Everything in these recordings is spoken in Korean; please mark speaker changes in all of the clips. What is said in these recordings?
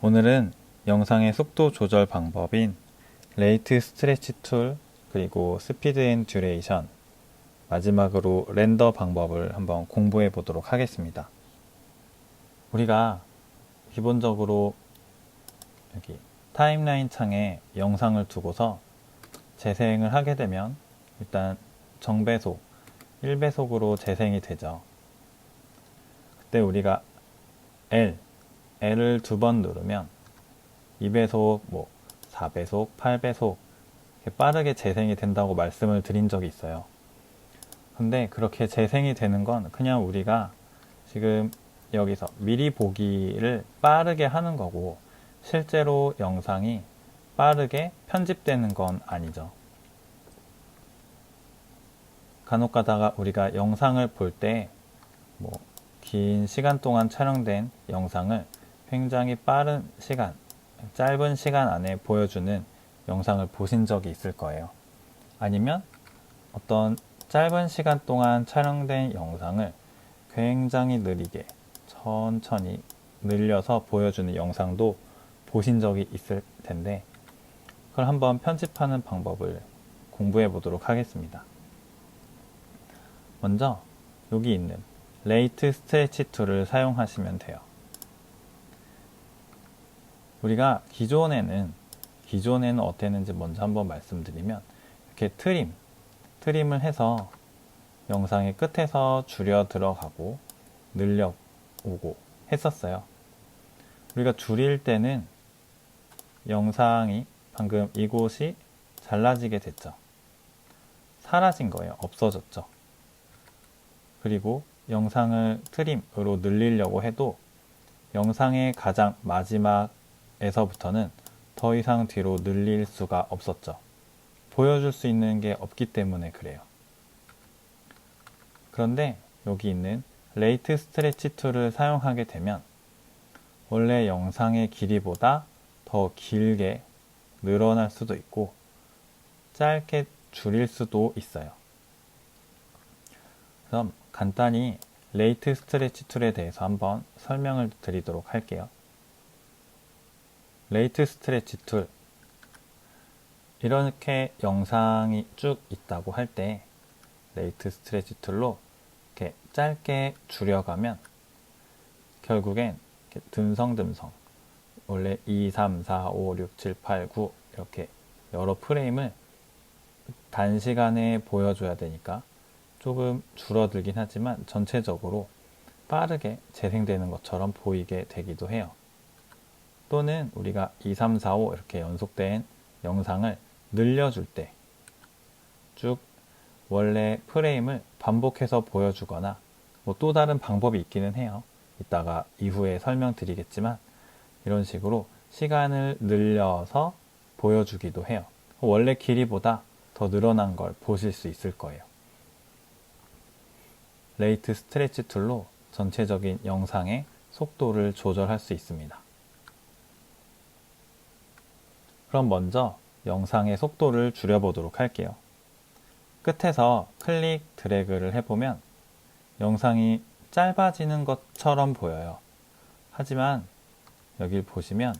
Speaker 1: 오늘은 영상의 속도 조절 방법인 레이트 스트레치 툴 그리고 스피드 앤 듀레이션 마지막으로 렌더 방법을 한번 공부해 보도록 하겠습니다. 우리가 기본적으로 여기 타임라인 창에 영상을 두고서 재생을 하게 되면 일단 정배속 1배속으로 재생이 되죠. 그때 우리가 L L을 두 번 누르면 2배속, 뭐 4배속, 8배속 이렇게 빠르게 재생이 된다고 말씀을 드린 적이 있어요. 근데 그렇게 재생이 되는 건 그냥 우리가 지금 여기서 미리 보기를 빠르게 하는 거고 실제로 영상이 빠르게 편집되는 건 아니죠. 간혹 가다가 우리가 영상을 볼 때 뭐 긴 시간 동안 촬영된 영상을 굉장히 빠른 시간, 짧은 시간 안에 보여주는 영상을 보신 적이 있을 거예요. 아니면 어떤 짧은 시간 동안 촬영된 영상을 굉장히 느리게 천천히 늘려서 보여주는 영상도 보신 적이 있을 텐데 그걸 한번 편집하는 방법을 공부해 보도록 하겠습니다. 먼저 여기 있는 레이트 스트레치 툴을 사용하시면 돼요. 우리가 기존에는 기존에는 어땠는지 먼저 한번 말씀드리면 이렇게 트림 트림을 해서 영상의 끝에서 줄여 들어가고 늘려 오고 했었어요. 우리가 줄일 때는 영상이 방금 이곳이 잘라지게 됐죠. 사라진 거예요. 없어졌죠. 그리고 영상을 트림으로 늘리려고 해도 영상의 가장 마지막에서부터는 더 이상 뒤로 늘릴 수가 없었죠. 보여줄 수 있는 게 없기 때문에 그래요. 그런데 여기 있는 레이트 스트레치 툴을 사용하게 되면 원래 영상의 길이보다 더 길게 늘어날 수도 있고 짧게 줄일 수도 있어요. 그럼 간단히 레이트 스트레치 툴에 대해서 한번 설명을 드리도록 할게요. 레이트 스트레치 툴 이렇게 영상이 쭉 있다고 할 때 레이트 스트레치 툴로 이렇게 짧게 줄여가면 결국엔 듬성듬성 원래 2, 3, 4, 5, 6, 7, 8, 9 이렇게 여러 프레임을 단시간에 보여줘야 되니까 조금 줄어들긴 하지만 전체적으로 빠르게 재생되는 것처럼 보이게 되기도 해요. 또는 우리가 2, 3, 4, 5 이렇게 연속된 영상을 늘려줄 때 쭉 원래 프레임을 반복해서 보여주거나 뭐 또 다른 방법이 있기는 해요. 이따가 이후에 설명드리겠지만 이런 식으로 시간을 늘려서 보여주기도 해요. 원래 길이보다 더 늘어난 걸 보실 수 있을 거예요. 레이트 스트레치 툴로 전체적인 영상의 속도를 조절할 수 있습니다. 그럼 먼저 영상의 속도를 줄여보도록 할게요. 끝에서 클릭 드래그를 해보면 영상이 짧아지는 것처럼 보여요. 하지만 여기 보시면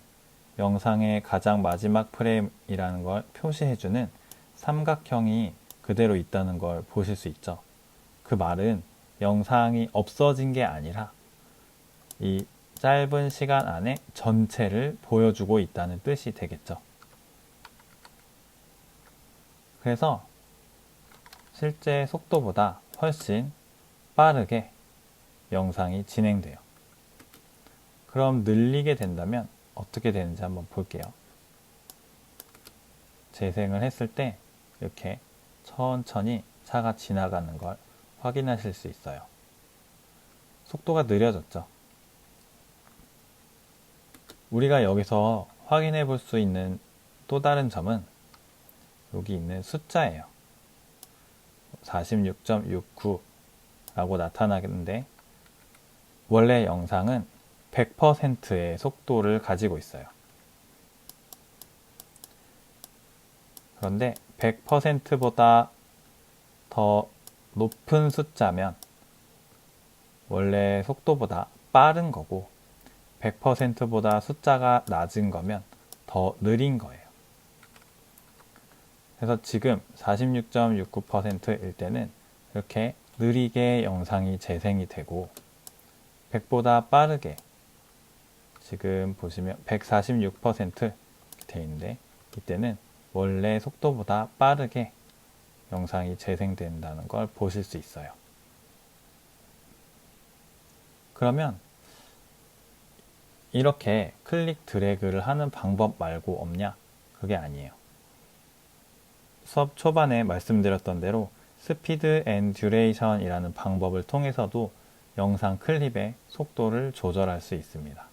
Speaker 1: 영상의 가장 마지막 프레임이라는 걸 표시해주는 삼각형이 그대로 있다는 걸 보실 수 있죠. 그 말은 영상이 없어진 게 아니라 이 짧은 시간 안에 전체를 보여주고 있다는 뜻이 되겠죠. 그래서 실제 속도보다 훨씬 빠르게 영상이 진행돼요. 그럼 늘리게 된다면 어떻게 되는지 한번 볼게요. 재생을 했을 때 이렇게 천천히 차가 지나가는 걸 확인하실 수 있어요. 속도가 느려졌죠. 우리가 여기서 확인해 볼 수 있는 또 다른 점은 여기 있는 숫자예요. 46.69라고 나타나는데 원래 영상은 100%의 속도를 가지고 있어요. 그런데 100%보다 더 높은 숫자면 원래 속도보다 빠른 거고 100%보다 숫자가 낮은 거면 더 느린 거예요. 그래서 지금 46.69%일 때는 이렇게 느리게 영상이 재생이 되고 100보다 빠르게 지금 보시면 146%돼 있는데 이때는 원래 속도보다 빠르게 영상이 재생된다는 걸 보실 수 있어요. 그러면 이렇게 클릭 드래그를 하는 방법 말고 없냐? 그게 아니에요. 수업 초반에 말씀드렸던 대로 스피드 앤 듀레이션이라는 방법을 통해서도 영상 클립의 속도를 조절할 수 있습니다.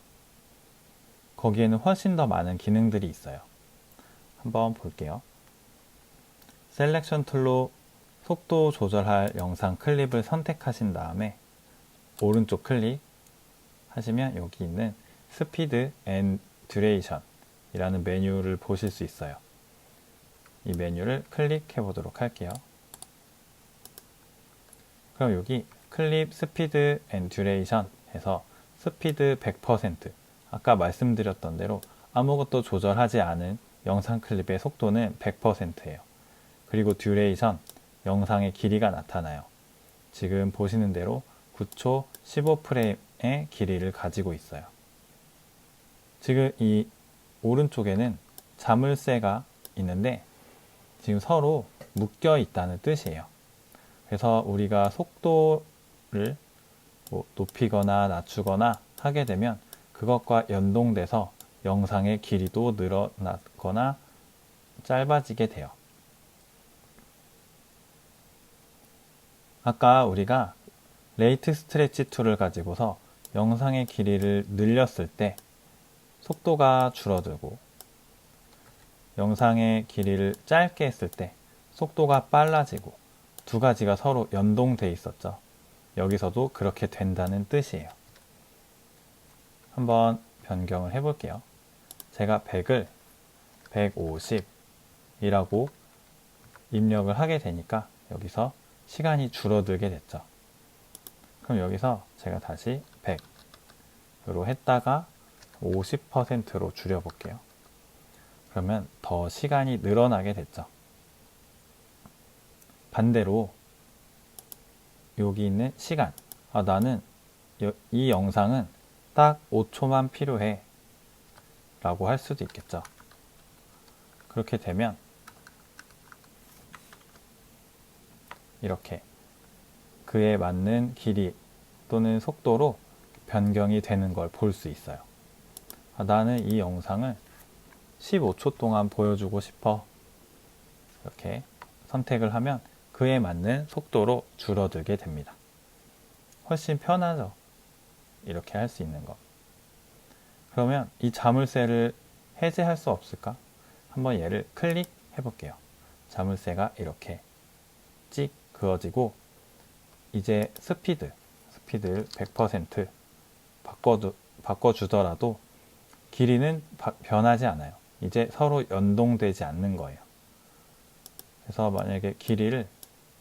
Speaker 1: 거기에는 훨씬 더 많은 기능들이 있어요. 한번 볼게요. 셀렉션 툴로 속도 조절할 영상 클립을 선택하신 다음에 오른쪽 클릭 하시면 여기 있는 스피드 앤 듀레이션 이라는 메뉴를 보실 수 있어요. 이 메뉴를 클릭해 보도록 할게요. 그럼 여기 클립 스피드 앤 듀레이션 해서 스피드 100% 아까 말씀드렸던 대로 아무것도 조절하지 않은 영상 클립의 속도는 100%예요. 그리고 듀레이션 영상의 길이가 나타나요. 지금 보시는 대로 9초 15프레임의 길이를 가지고 있어요. 지금 이 오른쪽에는 자물쇠가 있는데 지금 서로 묶여 있다는 뜻이에요. 그래서 우리가 속도를 뭐 높이거나 낮추거나 하게 되면 그것과 연동돼서 영상의 길이도 늘어나거나 짧아지게 돼요. 아까 우리가 레이트 스트레치 툴을 가지고서 영상의 길이를 늘렸을 때 속도가 줄어들고 영상의 길이를 짧게 했을 때 속도가 빨라지고 두 가지가 서로 연동돼 있었죠. 여기서도 그렇게 된다는 뜻이에요. 한번 변경을 해볼게요. 제가 100을 150이라고 입력을 하게 되니까 여기서 시간이 줄어들게 됐죠. 그럼 여기서 제가 다시 100으로 했다가 50%로 줄여볼게요. 그러면 더 시간이 늘어나게 됐죠. 반대로 여기 있는 시간. 아, 나는 이 영상은 딱 5초만 필요해. 라고 할 수도 있겠죠. 그렇게 되면 이렇게 그에 맞는 길이 또는 속도로 변경이 되는 걸 볼 수 있어요. 아, 나는 이 영상을 15초 동안 보여주고 싶어. 이렇게 선택을 하면 그에 맞는 속도로 줄어들게 됩니다. 훨씬 편하죠. 이렇게 할 수 있는 거. 그러면 이 자물쇠를 해제할 수 없을까? 한번 얘를 클릭해 볼게요. 자물쇠가 이렇게 찍 그어지고 이제 스피드, 스피드를 100% 바꿔두, 바꿔주더라도 길이는 바, 변하지 않아요. 이제 서로 연동되지 않는 거예요. 그래서 만약에 길이를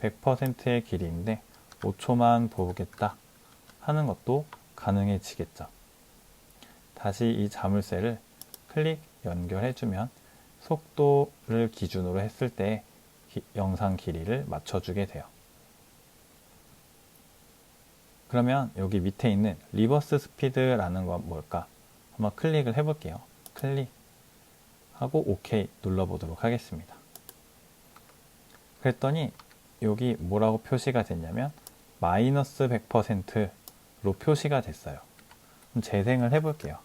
Speaker 1: 100%의 길이인데 5초만 보겠다 하는 것도 가능해지겠죠. 다시 이 자물쇠를 클릭 연결해주면 속도를 기준으로 했을 때 기, 영상 길이를 맞춰주게 돼요. 그러면 여기 밑에 있는 리버스 스피드라는 건 뭘까? 한번 클릭을 해볼게요. 클릭 하고 OK 눌러보도록 하겠습니다. 그랬더니 여기 뭐라고 표시가 됐냐면 마이너스 100%로 표시가 됐어요. 그럼 재생을 해볼게요.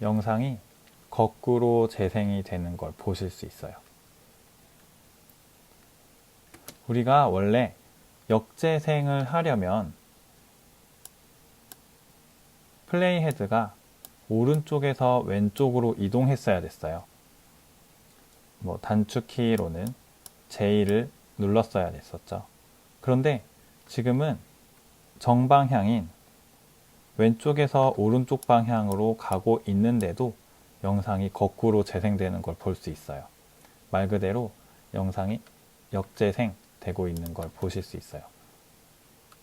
Speaker 1: 영상이 거꾸로 재생이 되는 걸 보실 수 있어요. 우리가 원래 역재생을 하려면 플레이 헤드가 오른쪽에서 왼쪽으로 이동했어야 됐어요. 뭐 단축키로는 J를 눌렀어야 됐었죠. 그런데 지금은 정방향인 왼쪽에서 오른쪽 방향으로 가고 있는데도 영상이 거꾸로 재생되는 걸 볼 수 있어요. 말 그대로 영상이 역재생 되고 있는 걸 보실 수 있어요.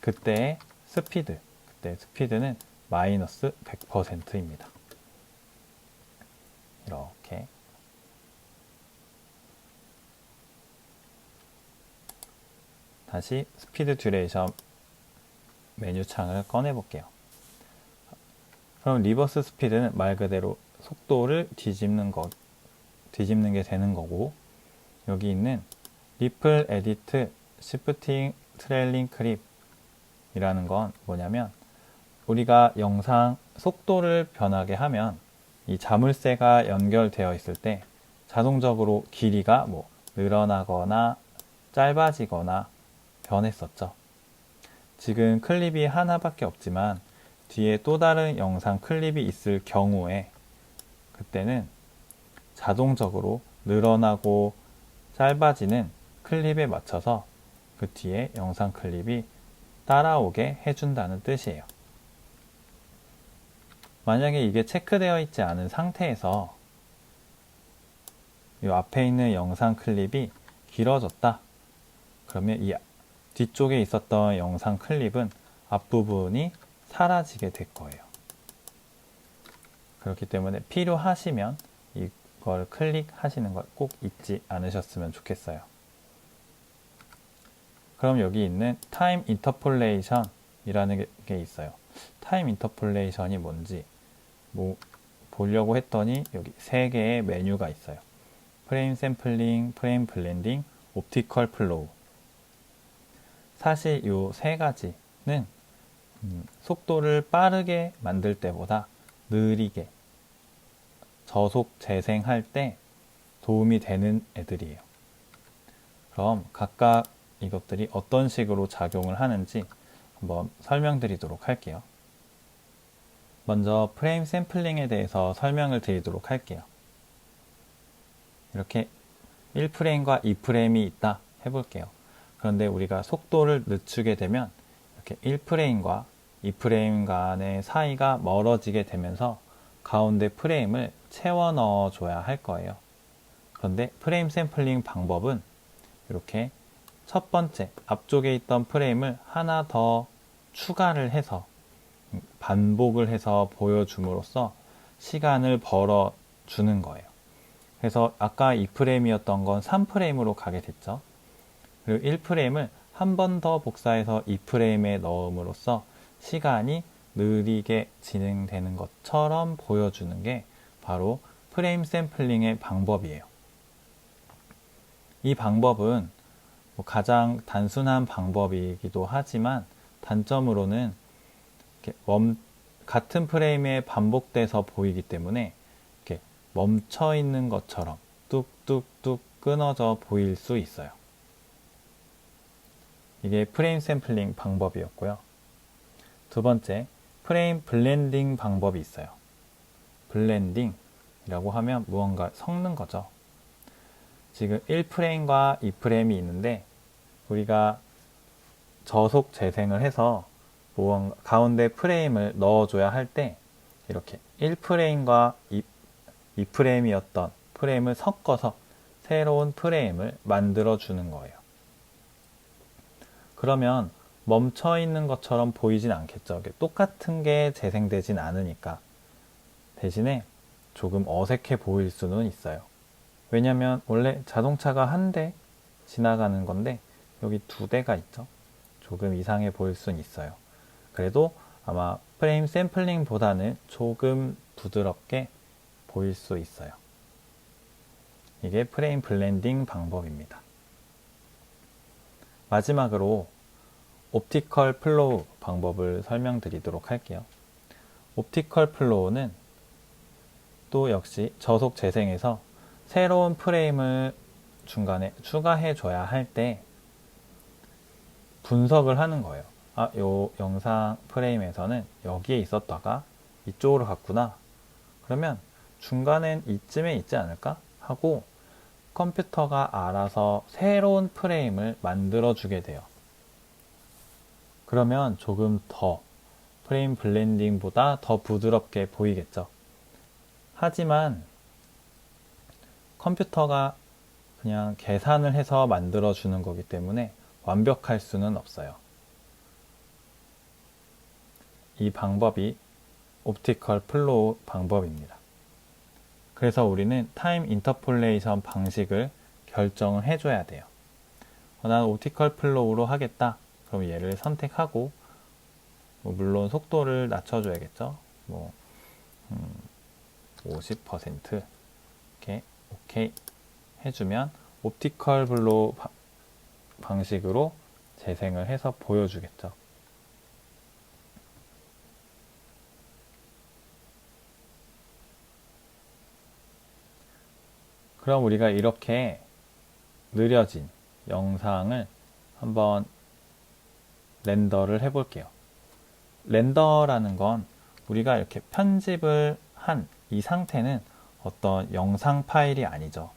Speaker 1: 그때의 스피드, 그때 스피드는 마이너스 100%입니다. 이렇게 다시 스피드 듀레이션 메뉴 창을 꺼내 볼게요. 그럼 리버스 스피드는 말 그대로 속도를 뒤집는 것, 뒤집는 게 되는 거고, 여기 있는 리플 에디트 시프팅 트레일링 크립이라는 건 뭐냐면, 우리가 영상 속도를 변하게 하면 이 자물쇠가 연결되어 있을 때 자동적으로 길이가 뭐 늘어나거나 짧아지거나 변했었죠. 지금 클립이 하나밖에 없지만 뒤에 또 다른 영상 클립이 있을 경우에 그때는 자동적으로 늘어나고 짧아지는 클립에 맞춰서 그 뒤에 영상 클립이 따라오게 해준다는 뜻이에요. 만약에 이게 체크되어 있지 않은 상태에서 이 앞에 있는 영상 클립이 길어졌다. 그러면 이 뒤쪽에 있었던 영상 클립은 앞부분이 사라지게 될 거예요. 그렇기 때문에 필요하시면 이걸 클릭하시는 걸 꼭 잊지 않으셨으면 좋겠어요. 그럼 여기 있는 타임 인터폴레이션 이라는 게 있어요. 타임 인터폴레이션이 뭔지 뭐 보려고 했더니 여기 세 개의 메뉴가 있어요. 프레임 샘플링, 프레임 블렌딩, 옵티컬 플로우. 사실 이 세 가지는 음, 속도를 빠르게 만들 때보다 느리게 저속 재생할 때 도움이 되는 애들이에요. 그럼 각각 이것들이 어떤 식으로 작용을 하는지 한번 설명드리도록 할게요. 먼저 프레임 샘플링에 대해서 설명을 드리도록 할게요. 이렇게 1프레임과 2프레임이 있다 해볼게요. 그런데 우리가 속도를 늦추게 되면 이렇게 1프레임과 2프레임 간의 사이가 멀어지게 되면서 가운데 프레임을 채워 넣어 줘야 할 거예요. 그런데 프레임 샘플링 방법은 이렇게 첫 번째 앞쪽에 있던 프레임을 하나 더 추가를 해서 반복을 해서 보여줌으로써 시간을 벌어 주는 거예요. 그래서 아까 2프레임이었던 건 3프레임으로 가게 됐죠. 그리고 1프레임을 한 번 더 복사해서 2프레임에 넣음으로써 시간이 느리게 진행되는 것처럼 보여주는 게 바로 프레임 샘플링의 방법이에요. 이 방법은 뭐 가장 단순한 방법이기도 하지만 단점으로는 멈, 같은 프레임에 반복돼서 보이기 때문에 멈춰 있는 것처럼 뚝뚝뚝 끊어져 보일 수 있어요. 이게 프레임 샘플링 방법이었고요. 두 번째, 프레임 블렌딩 방법이 있어요. 블렌딩이라고 하면 무언가 섞는 거죠. 지금 1프레임과 2프레임이 있는데 우리가 저속 재생을 해서 무언가 가운데 프레임을 넣어줘야 할 때 이렇게 1프레임과 2, 2프레임이었던 프레임을 섞어서 새로운 프레임을 만들어 주는 거예요. 그러면 멈춰 있는 것처럼 보이진 않겠죠. 똑같은 게 재생되진 않으니까. 대신에 조금 어색해 보일 수는 있어요. 왜냐면 원래 자동차가 한 대 지나가는 건데 여기 두 대가 있죠. 조금 이상해 보일 수는 있어요. 그래도 아마 프레임 샘플링보다는 조금 부드럽게 보일 수 있어요. 이게 프레임 블렌딩 방법입니다. 마지막으로 옵티컬 플로우 방법을 설명드리도록 할게요. 옵티컬 플로우는 또 역시 저속 재생에서 새로운 프레임을 중간에 추가해 줘야 할 때 분석을 하는 거예요. 아, 요 영상 프레임에서는 여기에 있었다가 이쪽으로 갔구나. 그러면 중간엔 이쯤에 있지 않을까? 하고 컴퓨터가 알아서 새로운 프레임을 만들어 주게 돼요. 그러면 조금 더 프레임 블렌딩보다 더 부드럽게 보이겠죠. 하지만 컴퓨터가 그냥 계산을 해서 만들어 주는 거기 때문에 완벽할 수는 없어요. 이 방법이 옵티컬 플로우 방법입니다. 그래서 우리는 타임 인터폴레이션 방식을 결정을 해줘야 돼요. 어, 난 옵티컬 플로우로 하겠다. 그럼 얘를 선택하고 뭐 물론 속도를 낮춰줘야겠죠. 뭐 음, 50% 이렇게 오케이 해주면 옵티컬 블로우 바- 방식으로 재생을 해서 보여주겠죠. 그럼 우리가 이렇게 느려진 영상을 한번 렌더를 해볼게요. 렌더라는 건 우리가 이렇게 편집을 한 이 상태는 어떤 영상 파일이 아니죠.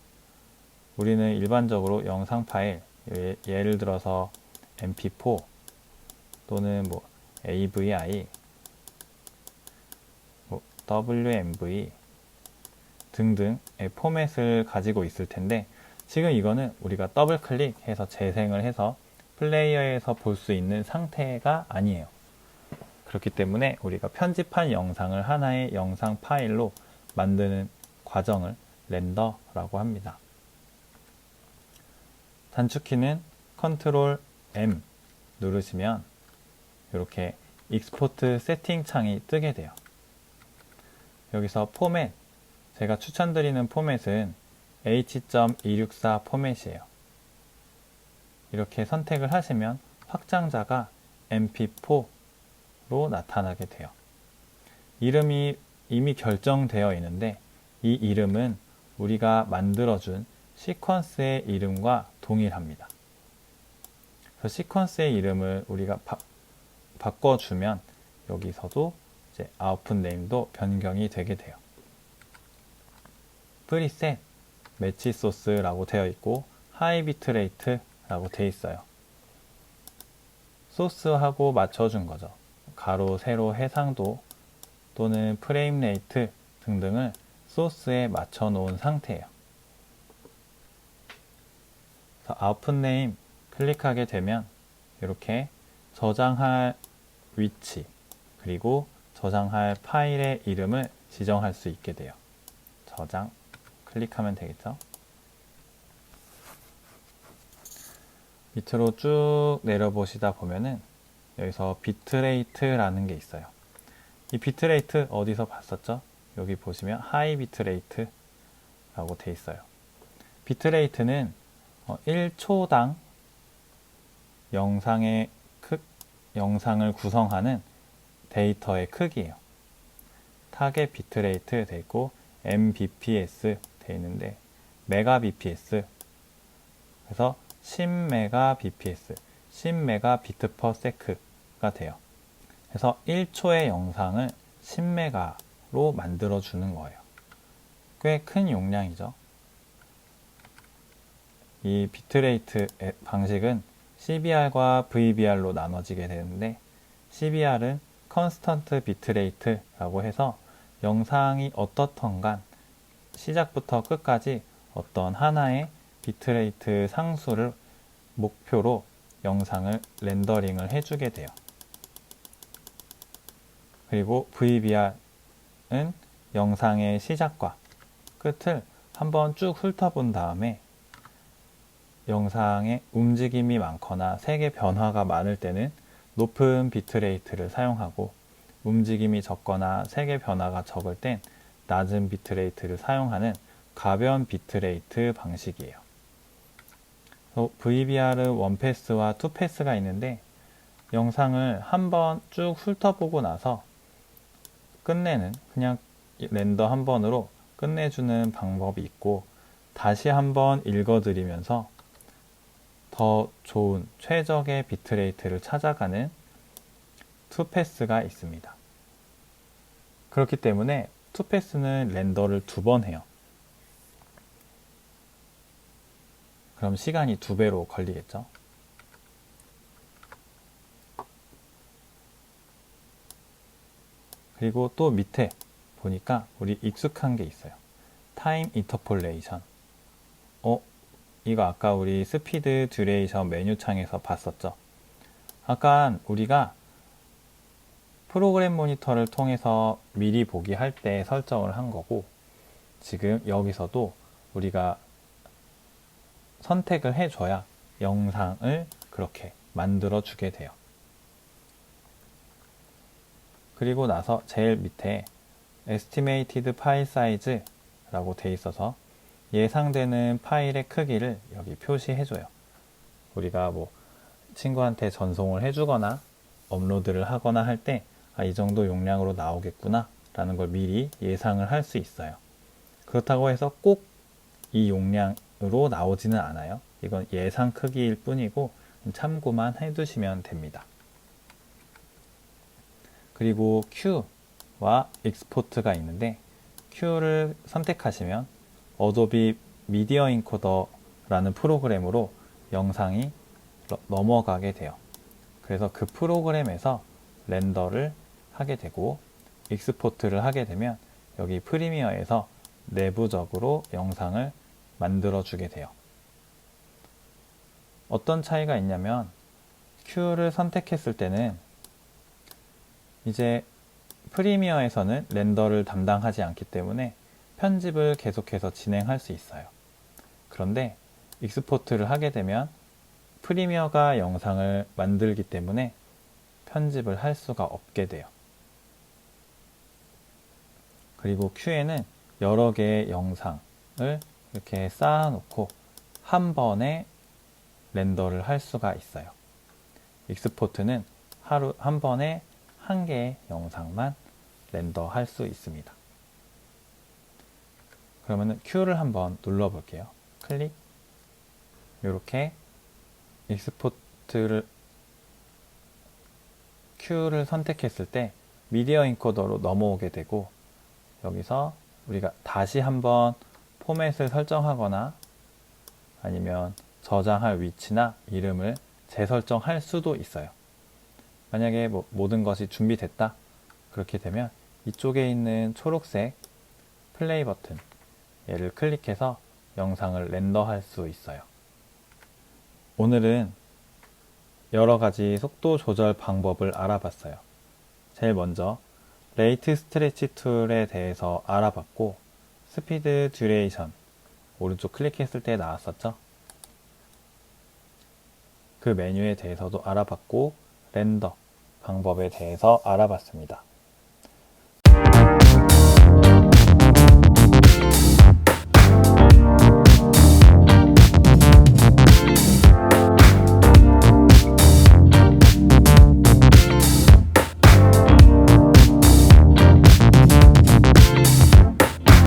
Speaker 1: 우리는 일반적으로 영상 파일, 예- 예를 들어서 mp4 또는 뭐 avi, 뭐 wmv 등등의 포맷을 가지고 있을 텐데 지금 이거는 우리가 더블 클릭해서 재생을 해서 플레이어에서 볼 수 있는 상태가 아니에요. 그렇기 때문에 우리가 편집한 영상을 하나의 영상 파일로 만드는 과정을 렌더라고 합니다. 단축키는 컨트롤 M 누르시면 이렇게 익스포트 세팅 창이 뜨게 돼요. 여기서 포맷, 제가 추천드리는 포맷은 H.264 포맷이에요. 이렇게 선택을 하시면 확장자가 MP4로 나타나게 돼요. 이름이 이미 결정되어 있는데 이 이름은 우리가 만들어준 시퀀스의 이름과 동일합니다. 그래서 시퀀스의 이름을 우리가 바, 바꿔주면 여기서도 이제 아웃풋 네임도 변경이 되게 돼요. 프리셋 매치 소스라고 되어 있고 하이 비트 레이트 라고 되어 있어요. 소스하고 맞춰준 거죠. 가로, 세로, 해상도 또는 프레임 레이트 등등을 소스에 맞춰 놓은 상태예요. 아웃풋 네임 클릭하게 되면 이렇게 저장할 위치 그리고 저장할 파일의 이름을 지정할 수 있게 돼요. 저장 클릭하면 되겠죠. 밑으로 쭉 내려보시다 보면은 여기서 비트레이트라는 게 있어요. 이 비트레이트 어디서 봤었죠? 여기 보시면 하이 비트레이트라고 돼 있어요. 비트레이트는 1초당 영상의 크, 영상을 구성하는 데이터의 크기예요. 타겟 비트레이트 돼 있고 mbps 돼 있는데 메가bps 그래서 10메가bps 10메가 비트 퍼 세크가 돼요. 그래서 1초의 영상을 10메가로 만들어 주는 거예요. 꽤 큰 용량이죠. 이 비트레이트 방식은 CBR과 VBR로 나눠지게 되는데 CBR은 컨스턴트 비트레이트라고 해서 영상이 어떻던 간 시작부터 끝까지 어떤 하나의 비트레이트 상수를 목표로 영상을 렌더링을 해주게 돼요. 그리고 VBR은 영상의 시작과 끝을 한번 쭉 훑어본 다음에 영상의 움직임이 많거나 색의 변화가 많을 때는 높은 비트레이트를 사용하고 움직임이 적거나 색의 변화가 적을 땐 낮은 비트레이트를 사용하는 가변 비트레이트 방식이에요. VBR은 원패스와 투패스가 있는데 영상을 한번 쭉 훑어보고 나서 끝내는 그냥 렌더 한 번으로 끝내주는 방법이 있고 다시 한번 읽어드리면서 더 좋은 최적의 비트레이트를 찾아가는 투패스가 있습니다. 그렇기 때문에 투패스는 렌더를 두 번 해요. 그럼 시간이 두 배로 걸리겠죠? 그리고 또 밑에 보니까 우리 익숙한 게 있어요. 타임 인터폴레이션. 어, 이거 아까 우리 스피드 듀레이션 메뉴 창에서 봤었죠. 아까 우리가 프로그램 모니터를 통해서 미리 보기 할 때 설정을 한 거고 지금 여기서도 우리가 선택을 해줘야 영상을 그렇게 만들어 주게 돼요. 그리고 나서 제일 밑에 estimated file size라고 돼 있어서 예상되는 파일의 크기를 여기 표시해줘요. 우리가 뭐 친구한테 전송을 해주거나 업로드를 하거나 할 때, 아, 이 정도 용량으로 나오겠구나 라는 걸 미리 예상을 할 수 있어요. 그렇다고 해서 꼭 이 용량 으로 나오지는 않아요. 이건 예상 크기일 뿐이고 참고만 해두시면 됩니다. 그리고 Q와 익스포트가 있는데 Q를 선택하시면 어도비 미디어 인코더라는 프로그램으로 영상이 러- 넘어가게 돼요. 그래서 그 프로그램에서 렌더를 하게 되고 익스포트를 하게 되면 여기 프리미어에서 내부적으로 영상을 만들어 주게 돼요. 어떤 차이가 있냐면 Q를 선택했을 때는 이제 프리미어에서는 렌더를 담당하지 않기 때문에 편집을 계속해서 진행할 수 있어요. 그런데 익스포트를 하게 되면 프리미어가 영상을 만들기 때문에 편집을 할 수가 없게 돼요. 그리고 Q에는 여러 개의 영상을 이렇게 쌓아놓고 한 번에 렌더를 할 수가 있어요. 익스포트는 하루 한 번에 한 개의 영상만 렌더 할 수 있습니다. 그러면은 Q를 한번 눌러 볼게요. 클릭. 이렇게 익스포트를 Q를 선택했을 때 미디어 인코더로 넘어오게 되고 여기서 우리가 다시 한번 포맷을 설정하거나 아니면 저장할 위치나 이름을 재설정할 수도 있어요. 만약에 뭐 모든 것이 준비됐다 그렇게 되면 이쪽에 있는 초록색 플레이 버튼 얘를 클릭해서 영상을 렌더할 수 있어요. 오늘은 여러 가지 속도 조절 방법을 알아봤어요. 제일 먼저 레이트 스트레치 툴에 대해서 알아봤고 스피드 듀레이션 오른쪽 클릭했을 때 나왔었죠. 그 메뉴에 대해서도 알아봤고 렌더 방법에 대해서 알아봤습니다.